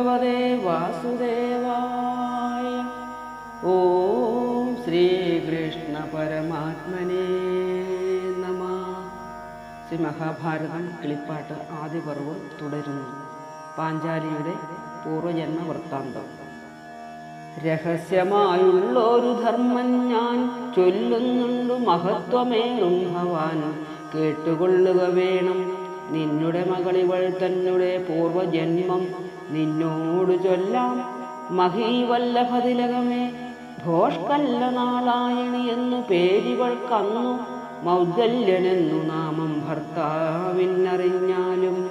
ഭഗവതേ വാസുദേവായ. ഓം ശ്രീകൃഷ്ണ പരമാത്മനേ നമ. ശ്രീ മഹാഭാരതം കിളിപ്പാട്ട് ആദ്യപർവം തുടരുന്നു. പാഞ്ചാലിയുടെ പൂർവജന്മ വൃത്താന്തം. രഹസ്യമായുള്ളൊരു ധർമ്മം ഞാൻ ചൊല്ലുന്നുണ്ടു മഹത്വമേറും ഭവാൻ കേട്ടുകൊള്ളുക വേണം നിന്നുടെ മകളിവൾ തന്നെ പൂർവജന്മം നിന്നോട് ചൊല്ലാം മഹീവല്ലഭതിലകമേ. ഭോഷ്കല്ല നാളായണി എന്നു പേരിവൾക്കന്നു മൗദല്യനെന്നു നാമം ഭർത്താവിനറിഞ്ഞാലും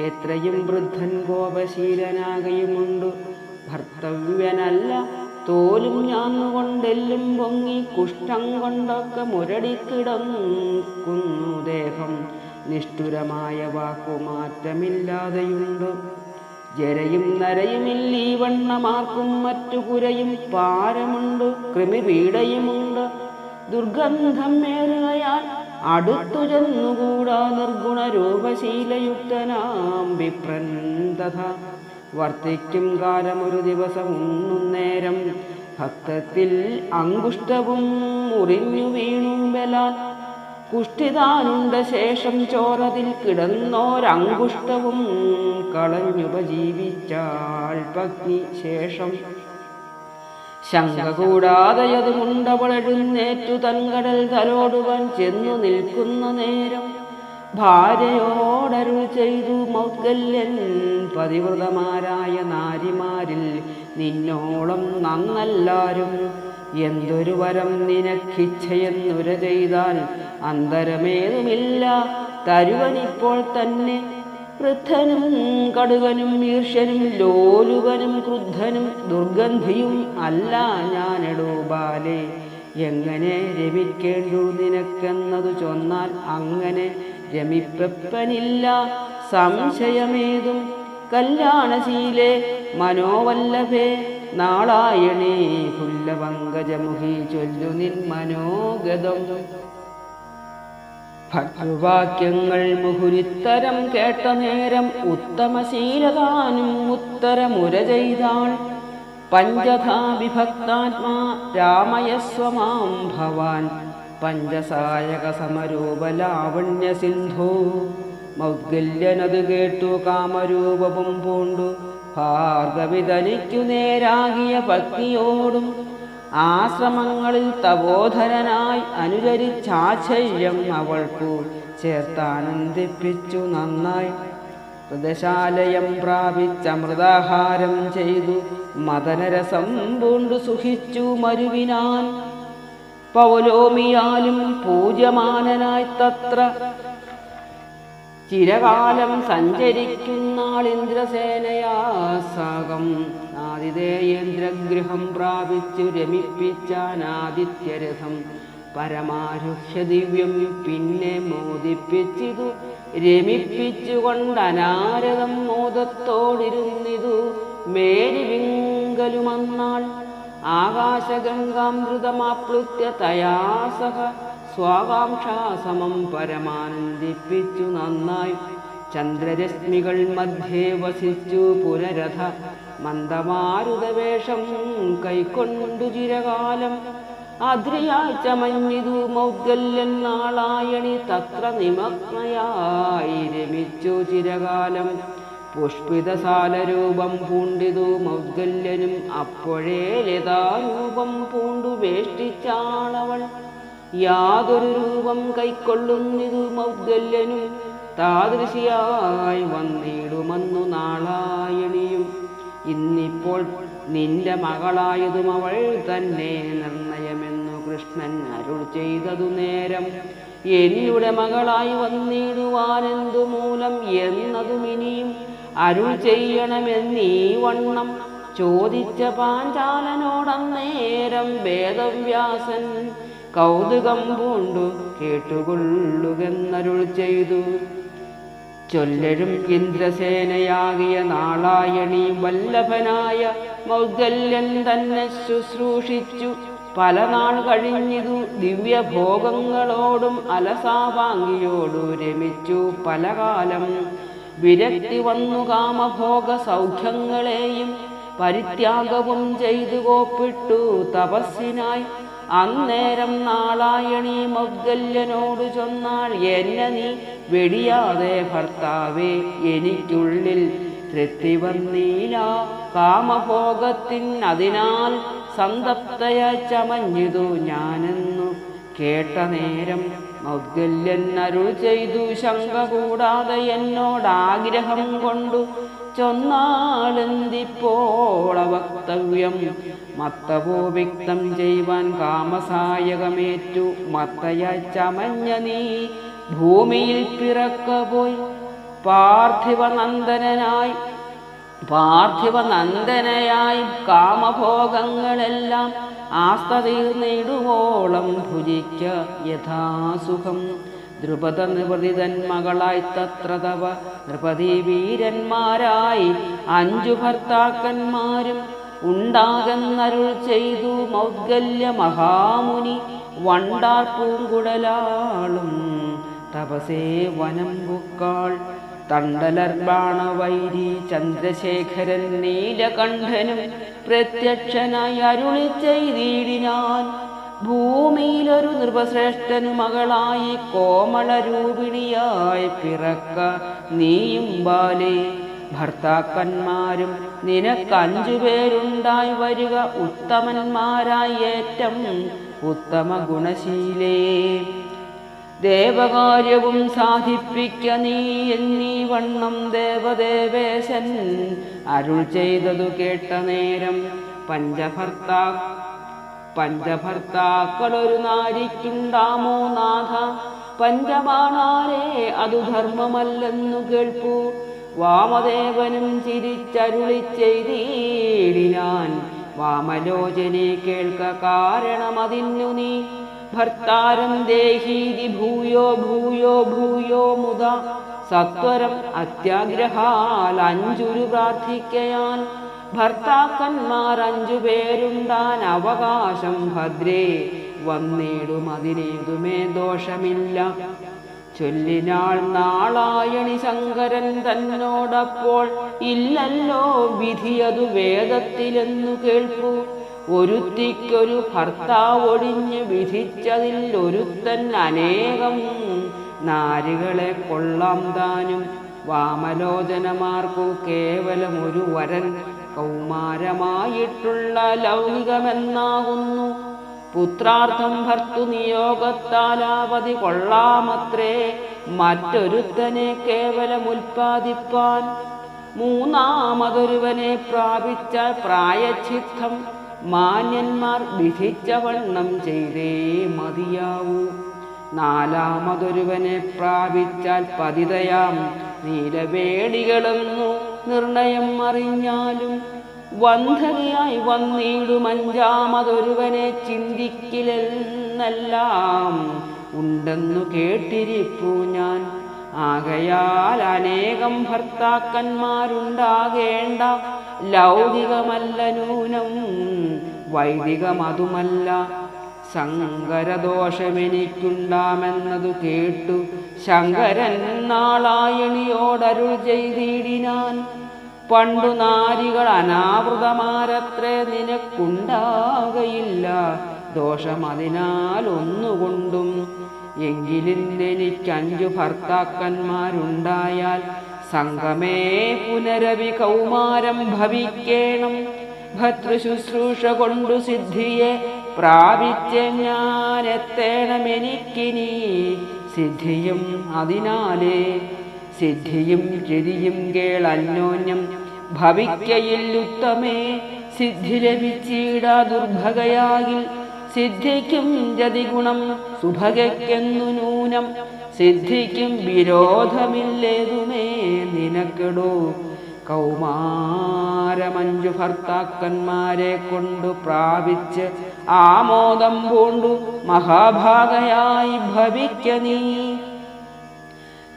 എത്രയും വൃദ്ധൻ കോപശീലനാകയുമുണ്ട്. ഭർത്തവ്യനല്ല തോലും ഞാന്നുകൊണ്ടെല്ലും പൊങ്ങി കുഷ്ഠം കൊണ്ടൊക്കെ മുരടിക്കിടക്കുന്നു ദേഹം. നിഷ്ഠുരമായ വാക്കുമാറ്റമില്ലാതെയുണ്ട്. ജരയും നരയുമില്ലീ വണ്ണമാർക്കും മറ്റു കുരയും പാരമുണ്ട് കൃമിപീഡയുമുണ്ട് ദുർഗന്ധം ഏറുകയാൽ അടുത്തു ചെന്നുകൂടാ നിർഗുണ രൂപശീലയുക്തനാം വിപ്രൻ വർത്തിക്കും കാലമൊരു ദിവസം ഉണ്ണുന്നേരം ഭക്തത്തിൽ അങ്കുഷ്ടവും മുറിഞ്ഞു വീണും ബലാൽ. കുഷ്ഠിതാനുണ്ട ശേഷം ചോറതിൽ കിടന്നോരങ്കുഷ്ടവും കളഞ്ഞുപജീവിച്ചാൽ പത്നി ശേഷം. ശങ്ക കൂടാതെയത് മുണ്ടവളെഴുന്നേറ്റു തൻകടൽ തലോടുവാൻ ചെന്നു നിൽക്കുന്ന നേരം ഭാര്യയോടരുൾ ചെയ്തു മൗദ്ഗല്യൻ പതിവ്രതമാരായ നാരിമാരിൽ നിന്നോളം നന്നല്ലാരും എന്തൊരു വരം നിനക്കിച്ഛയെന്നുര ചെയ്താൽ അന്തരമേതുമില്ല. തരുവനിപ്പോൾ തന്നെ വൃദ്ധനും കടുകനും ഈർഷ്യനും ലോലുവനും ക്രുദ്ധനും ദുർഗന്ധിയും അല്ല ഞാനെടോ ബാലേ. എങ്ങനെ രമിക്കേണ്ടു നിനക്കെന്നതു ചൊന്നാൽ അങ്ങനെ രമിപ്പനില്ല സംശയമേതും കല്യാണശീലേ മനോവല്ലഭേ. നാളായണേ പുല്ലപങ്കജമുഖി ചൊല്ലു നിൻ മനോഗതം. ഭക്തവാക്യങ്ങൾ മുഹുരിത്തരം കേട്ട നേരം ഉത്തമശീലതാനും ഉത്തരമുര ചെയ്താൾ. പഞ്ചഥാ വിഭക്താത്മാ രാമയസ്വമാം ഭവാൻ. പഞ്ചസായക സമരൂപ ലാവണ്യ സിന്ധു. മൗദ്ഗല്യനത് കേട്ടു കാമരൂപവും പൂണ്ടു. ഭാർഗവി തനിക്കു നേരാകിയ ഭക്തിയോടും ആശ്രമങ്ങളിൽ തപോധരനായി അനുചരിച്ചാശ്ചര്യം അവൾക്കു ചേർത്താനന്ദിപ്പിച്ചു നന്നായി. ഹൃദശാലയം പ്രാപിച്ചമൃതാഹാരം ചെയ്തു. മദനരസം പൂണ്ടു സുഖിച്ചു മരുവിനാൻ. പൗലോമിയാലും പൂജ്യമാനനായി തത്ര ചിരകാലം സഞ്ചരിക്കുന്നാളിന്ദ്രസേനയാസാകം ആതിഥേയേന്ദ്രഗൃഹം പ്രാപിച്ചു രമിപ്പിച്ചാനാദിത്യരഥം. പരമാരുഹ്യ ദിവ്യം പിന്നെ മോദിപ്പിച്ചിതു. രമിപ്പിച്ചുകൊണ്ട് അനാരതം മോദത്തോടിരുന്നിതു. മേരിവിങ്കലുമന്നാൾ ആകാശഗംഗാമൃതമാപ്ലുത്യ തയാ സഹ. സ്വാകാംക്ഷാസമം പരമാനന്ദിപ്പിച്ചു നന്നായി. ചന്ദ്രരശ്മികൾ മധ്യേ വസിച്ചു പുരരഥ. മന്ദമാരുതവേഷം കൈക്കൊണ്ടു ചിരകാലം. അദ്രിയായി ചമഞ്ഞിതു മൗദ്ഗല്യൻ നാളായണി തത്ര നിമഗ്നയായി രമിച്ചു ചിരകാലം. പുഷ്പിതസാലരൂപം പൂണ്ടിതു മൗദ്ഗല്യനും. അപ്പോഴേ ലതാരൂപം പൂണ്ടു വേഷ്ടിച്ചാളവൾ യാതൊരു രൂപം കൈക്കൊള്ളുന്നിതു മൗദ്ഗല്യനും താദൃശിയായി വന്നിടുമെന്നു നാളായണിയും. ഇന്നിപ്പോൾ നിന്റെ മകളായതും അവൾ തന്നെ നിർണയമെന്നു കൃഷ്ണൻ അരുൾ ചെയ്തതു നേരം എന്നുടെ മകളായി വന്നിടുവാനെന്തു മൂലം എന്നതും ഇനിയും അരുൾ ചെയ്യണമെന്നീ വണ്ണം ചോദിച്ച പാഞ്ചാലനോടന്നേരം വേദവ്യാസൻ കൗതുകം പൂണ്ടു കേട്ടുകൊള്ളുകെന്നരുൾ ചെയ്തു. ചൊല്ലരും ഇന്ദ്രസേനയാകിയ നാളായണി വല്ലഭനായ മൗദ്ഗല്യൻ തന്നെ ശുശ്രൂഷിച്ചു. പല നാൾ കഴിഞ്ഞിതു ദിവ്യഭോഗങ്ങളോടും അലസാവാങ്കിയോടു രമിച്ചു. പല കാലം വിരക്തി വന്നു കാമഭോഗ സൗഖ്യങ്ങളെയും പരിത്യാഗവും ചെയ്തു കോപ്പിട്ടു. തപസ്സിനായി അന്നേരം നാളായണി മൗദ്ഗല്യനോട് ചൊന്നാൾ എന്നെ നീ വെടിയാതെ ഭർത്താവേ എനിക്കുള്ളിൽ തൃപ്തി വന്നീല കാമഭോഗത്തിൻ അതിനാൽ സന്തപ്തയ ചമഞ്ഞിതു ഞാനെന്നു കേട്ട നേരം മൗദ്ഗല്യൻ അരുൾ ചെയ്തു ശങ്ക കൂടാതെ എന്നോടാഗ്രഹം കൊണ്ടു ചൊന്നാളെന്തിപ്പോൾ വക്തവ്യം? മത്തവോ വ്യക്തം ചെയ്യുവാൻ കാമസായകമേറ്റു. മത്തയ ചമഞ്ഞ നീ ഭൂമിയിൽ പിറക്ക പോയി പാർത്ഥിവനന്ദനായി പാർത്ഥിവനന്ദനയായി കാമഭോഗങ്ങളെല്ലാം ആസ്തീർന്നിടുവോളം ഭുജിക്ക യഥാസുഖം. ദ്രുപദ നിവൃതിതൻ മകളായി തത്ര തവ നൃപതി വീരന്മാരായി അഞ്ചു ഭർത്താക്കന്മാരും ഉണ്ടാകെന്നരുൾ ചെയ്തു മൗദ്ഗല്യ മഹാമുനി വണ്ടാർ പൂങ്കുടലാളും തപസേ വനം ബുക്കാൾ തണ്ടലർബാണവൈരി ചന്ദ്രശേഖരൻ നീലകണ്ഠനും പ്രത്യക്ഷനായി അരുളി ചെയ്തിടിനാൻ ഭൂമിയിലൊരു നൃപശ്രേഷ്ഠനു മകളായി കോമളരൂപിണിയായി പിറക്ക നീയും ബാലേ. ഭർത്താക്കന്മാരും നിനക്കഞ്ചു പേരുണ്ടായി വരിക ഉത്തമന്മാരായി ഏറ്റം ഉത്തമ ഗുണശീലേ ദേവകാര്യവും സാധിപ്പിക്ക നീ എന്നീ വണ്ണം ദേവദേവേശൻ. അരുൾ ചെയ്തതു കേട്ട നേരം പഞ്ചഭർത്താ പഞ്ചഭർത്താക്കളൊരു നാരിക്കുണ്ടാമോ നാഥ? പഞ്ചമാണാരെ അതു ധർമ്മമല്ലെന്നു കേൾപ്പൂ. വാമദേവനും ചിരിച്ചരുളി ചെയ്തീടിനാൻ. വാമലോചനെ കേൾക്ക കാരണമതിന്നു നീ. ഭർത്താരം ദേഹീതി ഭൂയോ ഭൂയോ ഭൂയോ മുത. സത്വരം അത്യാഗ്രഹാൽ അഞ്ചുരു പ്രാർത്ഥിക്കയാൽ ഭർത്താക്കന്മാർ അഞ്ചു പേരുണ്ടാൻ അവകാശം ഭദ്രേ വന്നിടും അതിനേതുമേ ദോഷമില്ല. ചൊല്ലിനാൾ നാളായണി ശങ്കരൻ തന്നോടപ്പോൾ ഇല്ലല്ലോ വിധിയതു വേദത്തിലെന്നു കേൾപ്പു. ഒരുത്തിക്കൊരു ഭർത്താവൊഴിഞ്ഞ് വിധിച്ചതിൽ ഒരുത്തൻ അനേകം നാരികളെ കൊള്ളാം താനും. വാമലോചനമാർക്കു കേവലം ഒരു വരൻ കൗമാരമായിട്ടുള്ള ലൗകികമെന്നാകുന്നു. പുത്രാർത്ഥം ഭർത്തു നിയോഗത്താലാവധി കൊള്ളാമത്രേ. മറ്റൊരുത്തനെ കേവലം ഉൽപ്പാദിപ്പാൻ മൂന്നാമതൊരുവനെ പ്രാപിച്ച പ്രായച്ചിത്തം മാന്യന്മാർ വിധിച്ച വണ്ണം ചെയ്തേ മതിയാവൂ. നാലാമതൊരുവനെ പ്രാപിച്ചാൽ പതിതയാം. നീലവേണികളെന്നു നിർണയം അറിഞ്ഞാലും വന്ധനയായി വന്നിടും അഞ്ചാമതൊരുവനെ ചിന്തിക്കില്ലെന്നെല്ലാം ഉണ്ടെന്നു കേട്ടിരിപ്പു ഞാൻ. ആകയാൽ അനേകം ഭർത്താക്കന്മാരുണ്ടാകേണ്ട ലൗകികമല്ല നൂനം വൈദികമതുമല്ല ശങ്കരദോഷമെനിക്കുണ്ടാമെന്നതു കേട്ടു ശങ്കരൻ നാളായണിയോടരുൾ ചെയ്തിടിനാൻ. പണ്ടു നാരികൾ അനാവൃതമാരത്രേ നിനക്കുണ്ടാകയില്ല. ദോഷമതിനാൽ ഒന്നുകൊണ്ടും എനിക്കഞ്ചു ഭർത്താക്കന്മാരുണ്ടായാൽ സംഗമേ പുനരവി കൗമാരം ഭവിക്കേണം. ഭദ്രശുശ്രൂഷ കൊണ്ടു സിദ്ധിയെ പ്രാപിച്ച് ഞാനെത്തേണമെനിക്കിനി സിദ്ധിയും അതിനാലേ. സിദ്ധിയും രതിയും കേൾ അന്യോന്യം ഭവിക്കയില്ലുത്തമേ സിദ്ധി ലഭിച്ചിടാ ദുർഭഗയാകിൽ. സിദ്ധിക്കും ജതിഗുണം സുഭഗയ്ക്കെന്നു നൂനം. സിദ്ധിക്കും വിരോധമില്ലേതുമേ നിനക്കെടോ. കൗമാരമഞ്ചു ഭർത്താക്കന്മാരെ കൊണ്ടു പ്രാപിച്ച് ആമോദം പൂണ്ടു മഹാഭാഗയായി ഭവിക്ക നീ.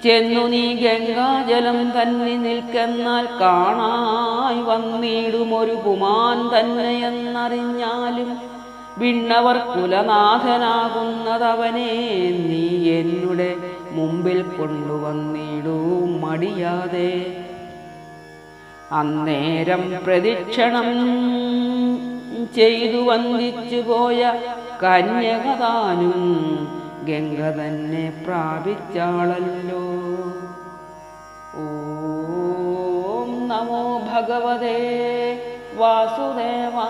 ചെന്നു നീ ഗംഗാജലം തന്നെ നിൽക്കെന്നാൽ കാണായി വന്നിടുമൊരു കുമാൻ തന്നെയെന്നറിഞ്ഞാലും വിണ്ണവർ കുലനാഥനാകുന്നതവനെ നീ എന്നുടെ മുമ്പിൽ കൊണ്ടുവന്നിടൂ മടിയാതെ. അന്നേരം പ്രദക്ഷിണം ചെയ്തു വന്ദിച്ചു പോയ കന്യകതാനും ഗംഗ തന്നെ പ്രാപിച്ചാളല്ലോ. ഓം നമോ ഭഗവതേ വാസുദേവാ